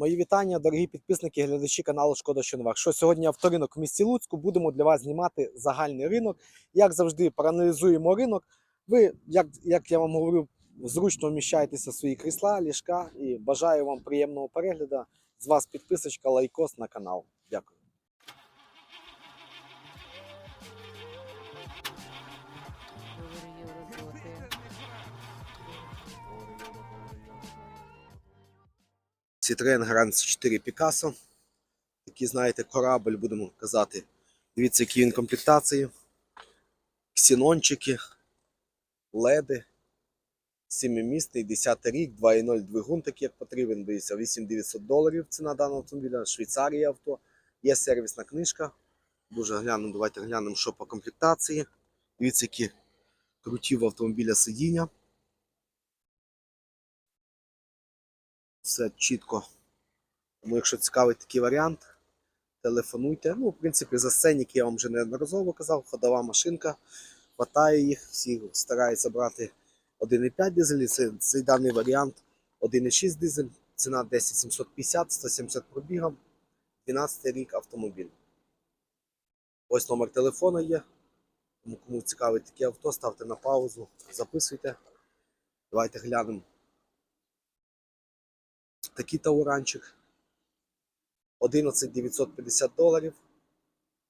Мої вітання, дорогі підписники, глядачі каналу Шкода що новах. Що сьогодні авторинок в місті Луцьку. Будемо для вас знімати загальний ринок. Як завжди, проаналізуємо ринок. Ви, як, як я вам говорю, зручно вміщаєтеся в свої крісла, ліжка і бажаю вам приємного перегляду. З вас підписочка, лайкос на канал. Citroen Grand 4 Picasso. Такий, знаєте, корабль, будемо казати. Дивіться, які він комплектації. Ксенончики, леди. Сімимісний, 10 рік, 2.0 двигун, такий як потрібен. Дивіться, 8900 доларів ціна даного автомобіля. Швейцарія авто. Є сервісна книжка. Дуже глянемо, давайте глянемо, що по комплектації. Дивіться, які круті в автомобіля сидіння. Все чітко. Тому, якщо цікавий такий варіант, телефонуйте. Ну, в принципі, за сценік я вам вже неодноразово казав, ходова машинка, хватає їх, всі стараються брати 1,5 дизель, це, цей даний варіант 1,6 дизель, ціна 10 750, 170 пробігів, 12 рік автомобіль. Ось номер телефону є. Тому кому цікавить таке авто, ставте на паузу, записуйте. Давайте глянемо такий тауранчик. 11 950 доларів.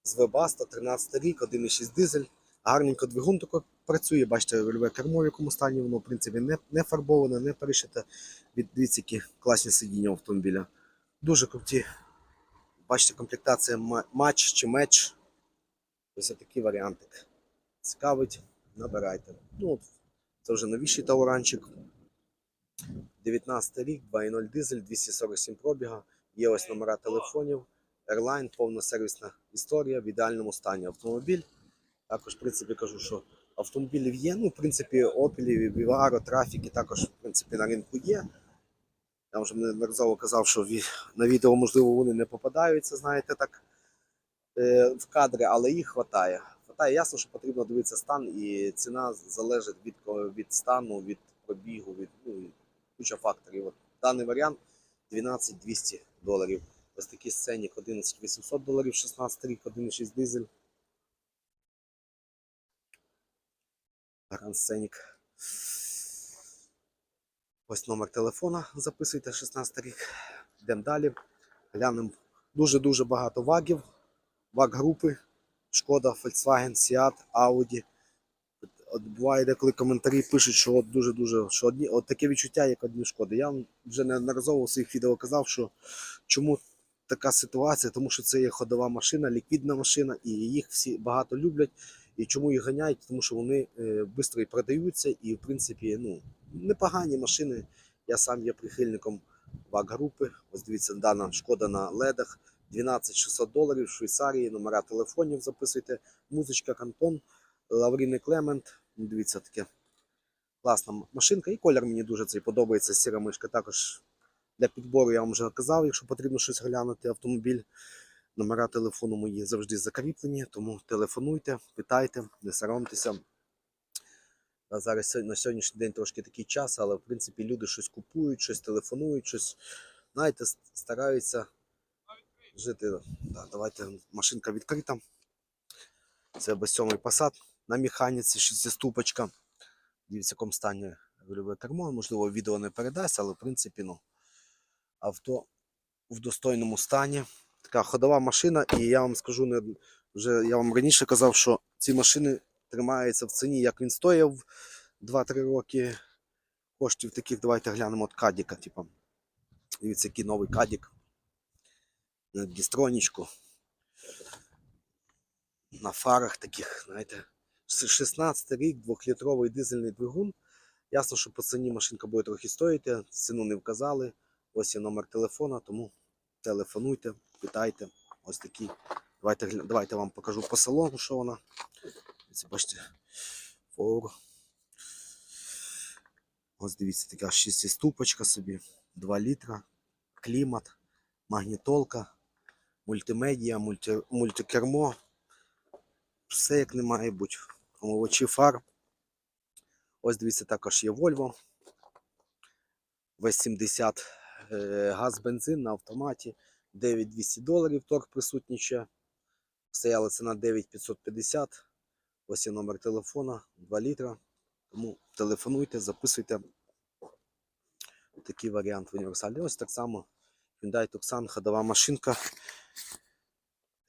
З Webasto, 13 рік, 1,6 дизель. Гарненько двигун тако працює. Бачите, рульове кермо, в якому стані воно, в принципі, не, не фарбоване, не перешите. Від які класні сидіння автомобіля. Дуже круті. Бачите, комплектація матч чи меч. Ось такий варіантик. Цікавить, набирайте. Ну, це вже новіший тауранчик. 19 рік, 2.0 дизель, 247 пробіга. Є ось номера телефонів. Airline, повна сервісна історія в ідеальному стані. Автомобіль. Також, в принципі, кажу, що автомобілів є. Ну, в принципі, Opel, Vivaro, трафіки також, в принципі, на ринку є. Я вже неодноразово казав, що на відео, можливо, вони не попадаються, знаєте, так, е, в кадри, але їх вистачає. Хватає, ясно, що потрібно дивитися стан, і ціна залежить від, від стану, від пробігу, від ну, куча факторів. От даний варіант 12 200 доларів. Ось такий сценік 11 800 доларів, 16 рік, 1,6 дизель. Гранд сценік. Ось номер телефона. Записуйте 16 рік. Йдемо далі. Глянемо дуже-дуже багато вагів. Ваг групи. Шкода, Volkswagen, Seat, Audi. От буває деколи коментарі пишуть, що от дуже-дуже що одні, от таке відчуття, як одні шкоди. Я вам вже неодноразово в своїх відео казав, що чому така ситуація, тому що це є ходова машина, ліквідна машина, і їх всі багато люблять. І чому їх ганяють? Тому що вони е, швидко і продаються, і в принципі, ну, непогані машини. Я сам є прихильником ваг групи. Ось дивіться, дана шкода на ледах. 12 600 доларів в Швейцарії, номера телефонів записуйте, музичка, кантон, Лавріни Клемент. Дивіться, таке класна машинка. І колір мені дуже цей подобається. Сіра мишка також для підбору я вам вже казав, якщо потрібно щось глянути, автомобіль. Номера телефону мої завжди закріплені, тому телефонуйте, питайте, не соромтеся. А зараз на сьогоднішній день трошки такий час, але в принципі люди щось купують, щось телефонують, щось, знаєте, стараються жити. Да, давайте машинка відкрита. Це B7 Passat на механіці, шестиступочка. Дивіться, в якому стані рульове кермо. Можливо, відео не передасть, але в принципі, ну, авто в достойному стані. Така ходова машина, і я вам скажу, не, вже я вам раніше казав, що ці машини тримаються в ціні, як він стояв 2-3 роки. Коштів таких, давайте глянемо от Кадіка. Типу. Дивіться, який новий Кадік. На дістронічку. На фарах таких, знаєте. С- 16 рік, 2-літровий дизельний двигун. Ясно, що по ціні машинка буде трохи стоїти, ціну не вказали. Ось є номер телефона, тому телефонуйте, питайте. Ось такий. Давайте, давайте вам покажу по салону, що вона. Ось бачите, фор. Ось дивіться, така шестиступочка собі, 2 літра, клімат, магнітолка, мультимедіа, мульти, мультикермо. Все як не має бути. Омивачі фар. Ось дивіться, також є Volvo. V70 е, газ, бензин на автоматі 9200 доларів. Торг присутній ще. Стояла ціна 9550. Ось є номер телефона 2 літра. Тому телефонуйте, записуйте. Такий варіант в універсалі. Ось так само Hyundai Tucson, ходова машинка.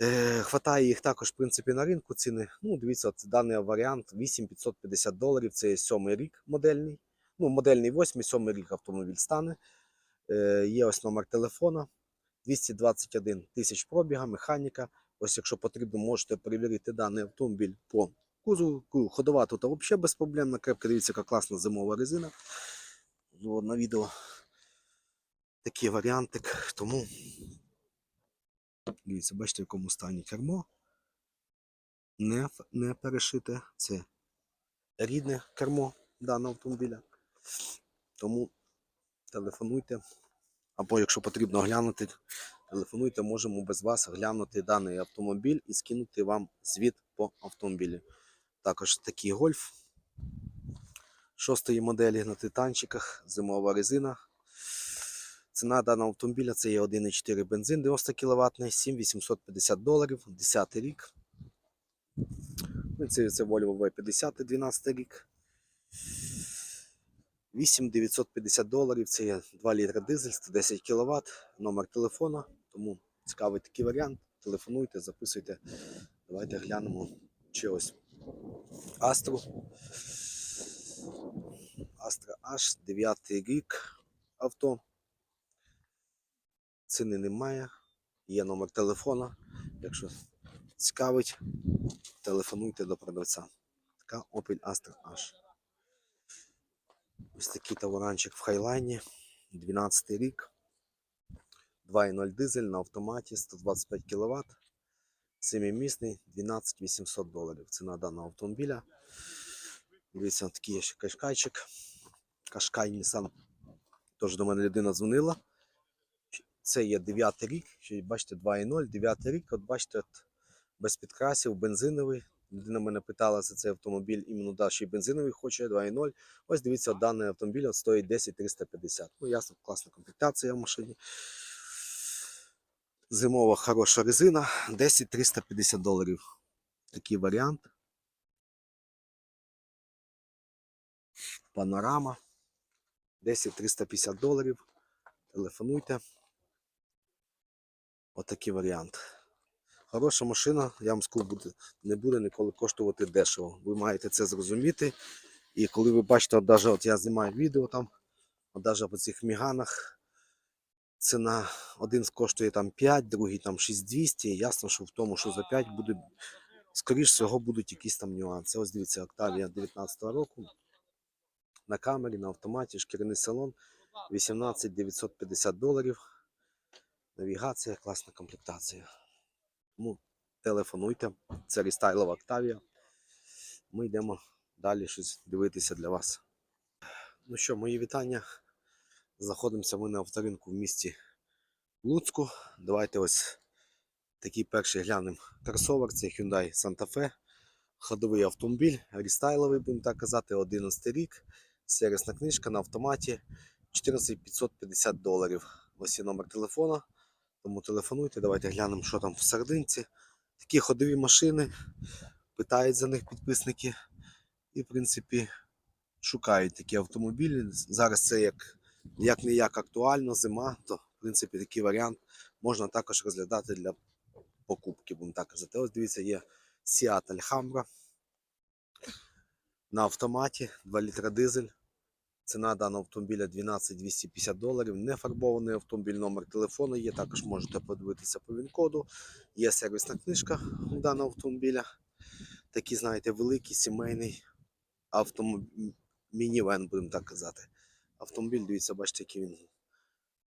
Е, хватає їх також, в принципі, на ринку ціни. Ну, дивіться, от даний варіант 8550 доларів. Це сьомий рік модельний. Ну, модельний восьмий, сьомий рік автомобіль стане. Е, є ось номер телефона. 221 тисяч пробіга, механіка. Ось, якщо потрібно, можете перевірити даний автомобіль по кузову. Ходова тут взагалі безпроблемна. Крепка, дивіться, яка класна зимова резина. Ну, на відео такий варіантик. Тому дивіться, бачите, в якому стані кермо. Не, не перешите. Це рідне кермо даного автомобіля. Тому телефонуйте. Або якщо потрібно глянути, телефонуйте, можемо без вас глянути даний автомобіль і скинути вам звіт по автомобілі. Також такий гольф шостої моделі на титанчиках, зимова резина. Ціна даного автомобіля це є 1,4 бензин 90 кВт, 7850 доларів, 10 рік. Ну, Це, це Volvo V50, 12 рік. 8950 доларів, це є 2 літра дизель, 110 кВт, номер телефона. Тому цікавий такий варіант. Телефонуйте, записуйте. Давайте глянемо чи ось Астру. Астра H, 9 рік авто. Ціни немає. Є номер телефона. Якщо цікавить, телефонуйте до продавця. Така Opel Astra H. Ось такий таваранчик в хайлайні. 12 рік. 2.0 дизель на автоматі 125 кВт. Семимісний 12 800 доларів. Ціна даного автомобіля. Дивіться, такий ще кашкайчик. Кашкай Nissan. Тож до мене людина дзвонила. Це є 9 рік. Бачите, 2.0, 9 рік. От бачите, от, без підкрасів, бензиновий. Людина мене питала за цей автомобіль, іменно да, ще й бензиновий хоче 2.0. Ось дивіться, от даний автомобіль от стоїть 10 350. Ну, ясно, класна комплектація в машині. Зимова хороша резина, 10 350 доларів. Такий варіант. Панорама. 10 350 доларів. Телефонуйте. Отакий варіант. Хороша машина, я вам скажу, буде, не буде ніколи коштувати дешево. Ви маєте це зрозуміти. І коли ви бачите, от даже от я знімаю відео там, от даже по цих міганах, ціна один коштує там 5, другий там 6200. Ясно, що в тому, що за 5 буде, скоріш всього, будуть якісь там нюанси. Ось дивіться, Octavia 19 року. На камері, на автоматі, шкіряний салон 18 950 доларів. Навігація, класна комплектація. Тому телефонуйте. Це рестайлова Octavia. Ми йдемо далі щось дивитися для вас. Ну що, мої вітання. Знаходимося ми на авторинку в місті Луцьку. Давайте ось такий перший глянемо кросовер. Це Hyundai Santa Fe. Ходовий автомобіль, рестайловий, будемо так казати, 11 рік. Сервісна книжка на автоматі 14550 доларів. Ось є номер телефона. Тому телефонуйте, давайте глянемо, що там всерединці. Такі ходові машини. Питають за них підписники. І, в принципі, шукають такі автомобілі. Зараз це як, як не як актуально, зима, то в принципі такий варіант можна також розглядати для покупки, будемо так казати. Ось дивіться, є Seat Alhambra на автоматі, 2 літра дизель. Ціна даного автомобіля 12 250 доларів. Не фарбований автомобіль, номер телефону є. Також можете подивитися по він-коду. Є сервісна книжка даного автомобіля. Такий, знаєте, великий сімейний автомобіль, мінівен, будемо так казати. Автомобіль, дивіться, бачите, який він.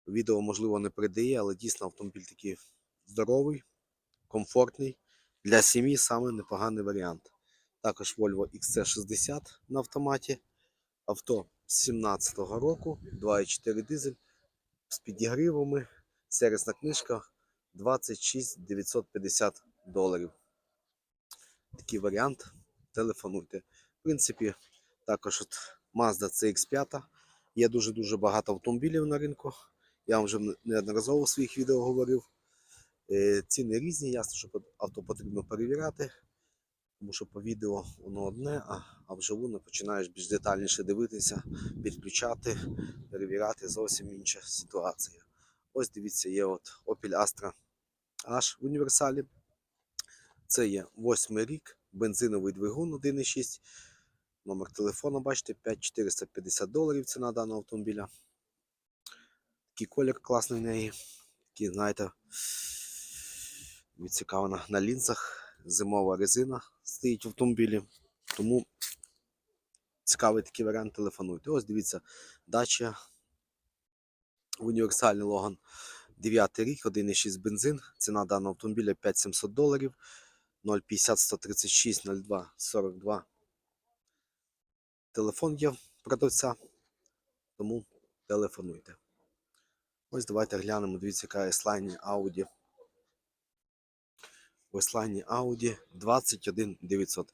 Відео, можливо, не передає, але дійсно автомобіль такий здоровий, комфортний. Для сім'ї саме непоганий варіант. Також Volvo XC60 на автоматі. Авто 17-го року, 2,4 дизель з підігрівами. Сервісна книжка 26 950 доларів. Такий варіант. Телефонуйте. В принципі, також от Mazda CX5. Є дуже-дуже багато автомобілів на ринку. Я вам вже неодноразово в своїх відео говорив. Е, Ціни різні, ясно, що авто потрібно перевіряти, тому що по відео воно одне, а, а вживу не починаєш більш детальніше дивитися, підключати, перевіряти зовсім інша ситуація. Ось дивіться, є от Opel Astra H в універсалі. Це є восьмий рік, бензиновий двигун 1,6. Номер телефону, бачите, 5450 доларів ціна даного автомобіля. Такий колір класний в неї. Такий, знаєте, відцікавлена на лінзах. Зимова резина стоїть в автомобілі. Тому цікавий такий варіант телефонуйте. Ось дивіться, дача універсальний Логан 9 рік, 1,6 бензин. Ціна даного автомобіля 5700 доларів. 050 136 02 42. Телефон є продавця, тому телефонуйте. Ось давайте глянемо, дивіться, яка S-Line Audi. В S-Line Audi 21 900.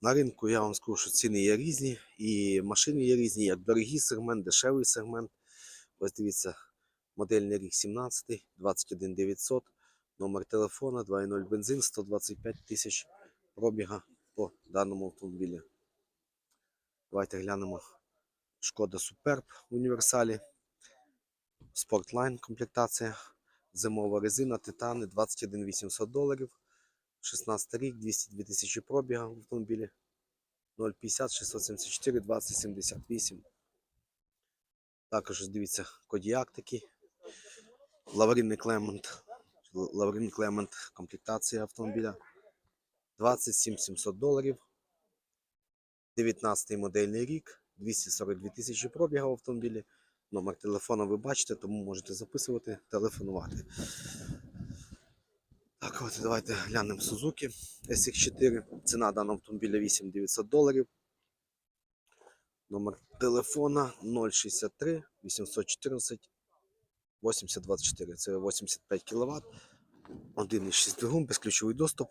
На ринку я вам скажу, що ціни є різні, і машини є різні, як дорогий сегмент, дешевий сегмент. Ось дивіться, модельний рік 17, 21 900, номер телефона 2.0 бензин, 125 тисяч пробіга по даному автомобілі. Давайте глянемо. Шкода Superb універсалі. Sportline комплектація. Зимова резина, титани 21 800 доларів. 16 рік, 202 тисячі пробіга в автомобілі. 050 674 2078. Також дивіться Кодіак такий. Лаврінний Клемент. Лаврін Клемент комплектація автомобіля. 27 700 доларів. 19 модельний рік, 242 тисячі пробіга в автомобілі. Номер телефону ви бачите, тому можете записувати, телефонувати. Так, от давайте глянемо Suzuki SX4. Ціна даного автомобіля 8900 доларів. Номер телефона 063 814 8024. Це 85 кВт. 1,6 двигун, безключовий доступ.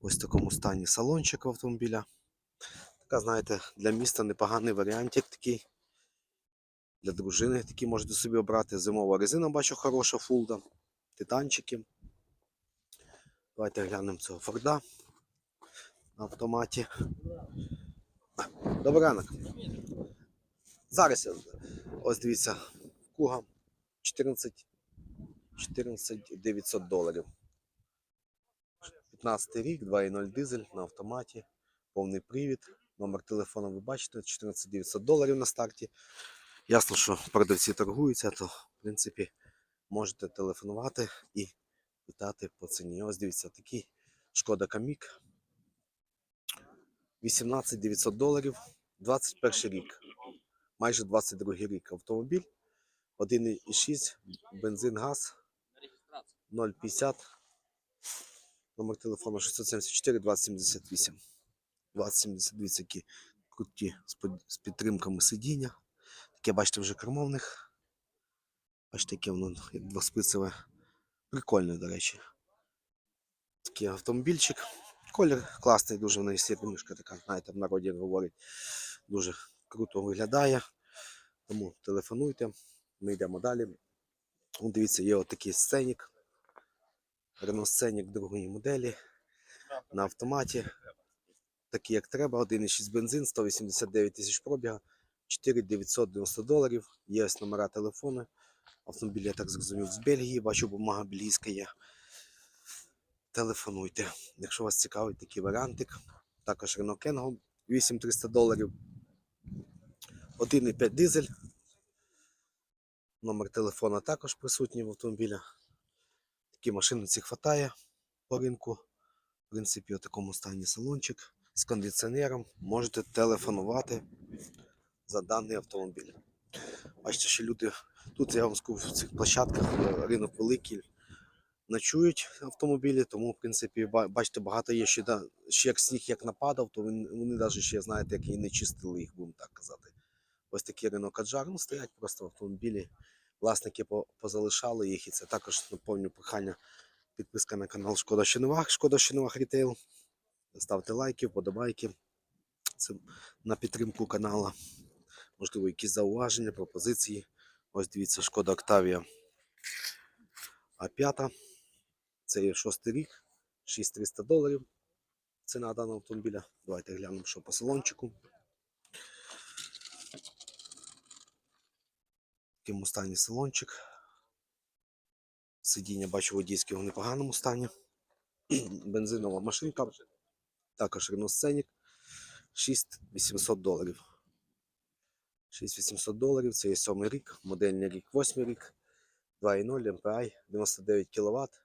Ось в такому стані салончик автомобіля. Така, знаєте, для міста непоганий варіантик такий. Для дружини такий можете собі обрати. Зимова резина, бачу, хороша фулда. Титанчики. Давайте глянемо цього Форда на автоматі. Добрий ранок. Зараз ось дивіться, Куга 14 14 900 доларів. 15 рік, 2.0 дизель на автоматі, повний привід. Номер телефону ви бачите, 14 900 доларів на старті. Ясно, що продавці торгуються, то в принципі можете телефонувати і питати по ціні. Ось дивіться, такий шкода Камік. 18 900 доларів, 21 рік, майже 22 рік автомобіль, 1,6 бензин, газ, 0,50, номер телефону 674 2078. 2072 які круті з підтримками сидіння. Таке, бачите, вже кермовних. Бачите, яке воно як двоспицеве. Прикольне, до речі. Такий автомобільчик. Колір класний, дуже вона сірнишка така, знаєте, в народі говорять. Дуже круто виглядає. Тому телефонуйте, ми йдемо далі. Дивіться, є отакий сценік. Renault Сценік другої моделі на автоматі. Такий як треба, 1,6 бензин, 189 тисяч пробіга, 4990 доларів. Є ось номера телефону. Автомобіль, я так зрозумів, з Бельгії, бачу, бумага бельгійська є. Телефонуйте, якщо вас цікавить такий варіантик. Також Renault Kangoo 8300 доларів. 1,5 дизель. Номер телефона також присутній в автомобілі. Такі машини ці хватає по ринку. В принципі, у такому стані салончик з кондиціонером. Можете телефонувати за даний автомобіль. Бачите, що люди тут, я вам скажу, в цих площадках е, ринок великий. Ночують автомобілі, тому, в принципі, бачите, багато є ще, да, ще як сніг як нападав, то вони, навіть ще, знаєте, як і не чистили їх, будемо так казати. Ось такі Renault Kadjar, ну, стоять просто автомобілі. Власники позалишали їх, і це також наповню прохання підписка на канал Шкода Щенувах, Шкода Щенувах Рітейл. Ставте лайки, вподобайки. Це на підтримку канала. Можливо, якісь зауваження, пропозиції. Ось дивіться, шкода Октавія А5. Це є шостий рік, 6300 доларів. Ціна даного автомобіля. Давайте глянемо, що по салончику. В якому стані салончик. Сидіння бачу водійське в непоганому стані. Бензинова машинка. Також Renault Scenic. 6800 доларів. 6800 доларів. Це є 7 рік, модельний рік, 8 рік. 2.0 MPI, 99 кВт.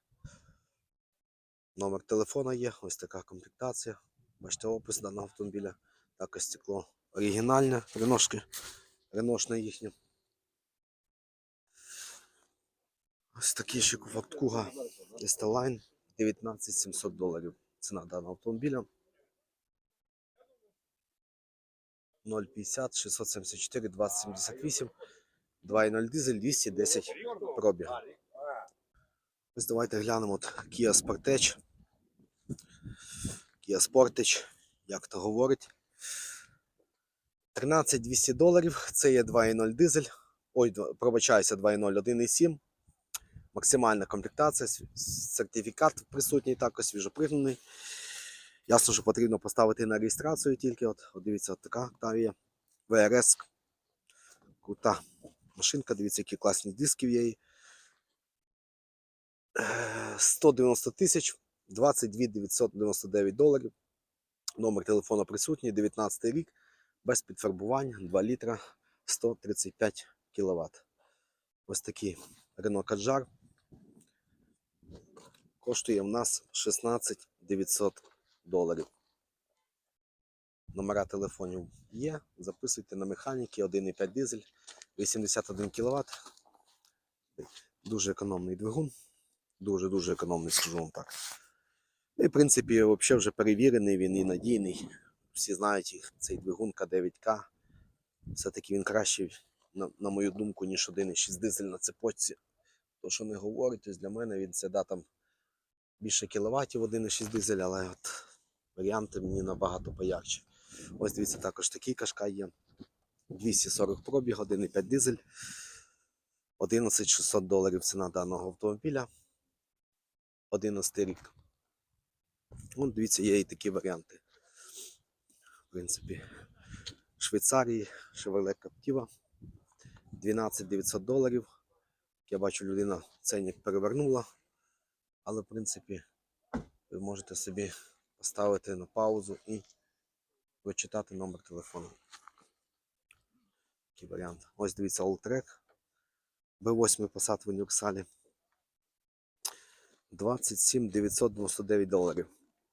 Номер телефона є, ось така комплектація. Бачите опис даного автомобіля. Також стекло оригінальне, реношки, реношне їхнє. Ось такий ще Kuga Line 19700 доларів. Ціна даного автомобіля. 050 674 2078 2.0 дизель 210 пробіг. Ось давайте глянемо от Kia Sportage. Kia Sportage, як то говорить. 13200 доларів. Це є 2.0 дизель. Ой, пробачаюся, 2.0 1.7. Максимальна комплектація, сертифікат присутній також свіжопригнаний. Ясно, що потрібно поставити на реєстрацію тільки. От, от дивіться, от така Octavia VRS. Крута машинка, дивіться, які класні диски в її. Е, 190 тисяч, 22 999 доларів. Номер телефону присутній, 19 рік, без підфарбувань, 2 літра, 135 кВт. Ось такий Renault Kadjar. Коштує в нас 16 900 доларів. Номера телефонів є. Записуйте на механіки 1,5 дизель, 81 кВт. Дуже економний двигун. Дуже-дуже економний, скажу вам так. Ну І, в принципі, взагалі вже перевірений, він і надійний. Всі знають їх, цей двигун К9К. Все-таки він кращий, на, на мою думку, ніж 1,6 дизель на цепочці. То, що не говорить, ось для мене він це да, там більше кіловатів 1,6 дизель, але от варіанти мені набагато поярче. Ось дивіться, також такий кашка є. 240 пробіг, 1,5 дизель. 11600 доларів ціна даного автомобіля. 11 рік. Ну, дивіться, є і такі варіанти. В принципі, Швейцарії, Chevrolet Captiva. 12 900 доларів. Я бачу, людина ценник перевернула. Але, в принципі, ви можете собі поставити на паузу і прочитати номер телефону. Такий варіант. Ось дивіться Alltrack. B8 Passat в універсалі. 27 999 доларів.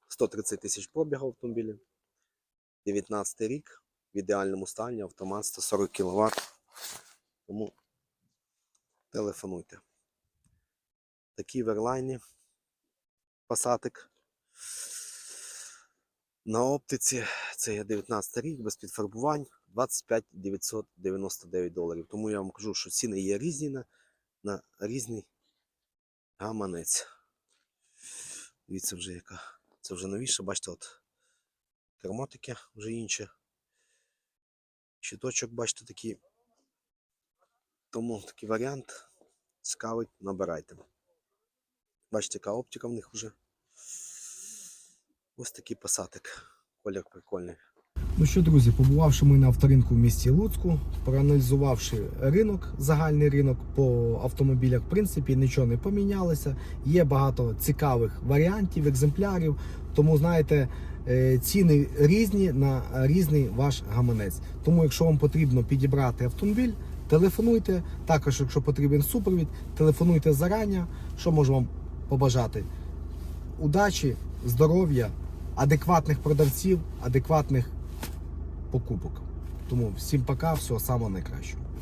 130 тисяч пробігу автомобілі. 19 рік. В ідеальному стані автомат 140 кВт. Тому телефонуйте. Такі верлайні. Пасатик. На оптиці це є 19 рік без підфарбувань 25 999 доларів. Тому я вам кажу, що ціни є різні на, на різний гаманець. Дивіться вже яка. Це вже новіше, бачите, от кермотики вже інші. Щиточок, бачите, такий. Тому такий варіант. Цікавить, набирайте. Бачите, яка оптика в них вже. Ось такий пасатик. Колір прикольний. Ну що, друзі, побувавши ми на авторинку в місті Луцьку, проаналізувавши ринок, загальний ринок по автомобілях, в принципі, нічого не помінялося. Є багато цікавих варіантів, екземплярів. Тому, знаєте, е, ціни різні на різний ваш гаманець. Тому, якщо вам потрібно підібрати автомобіль, телефонуйте. Також, якщо потрібен супровід, телефонуйте зарані. Що можу вам побажати? Удачі, здоров'я, адекватних продавців, адекватних покупок. Тому всім пока, всього самого найкращого.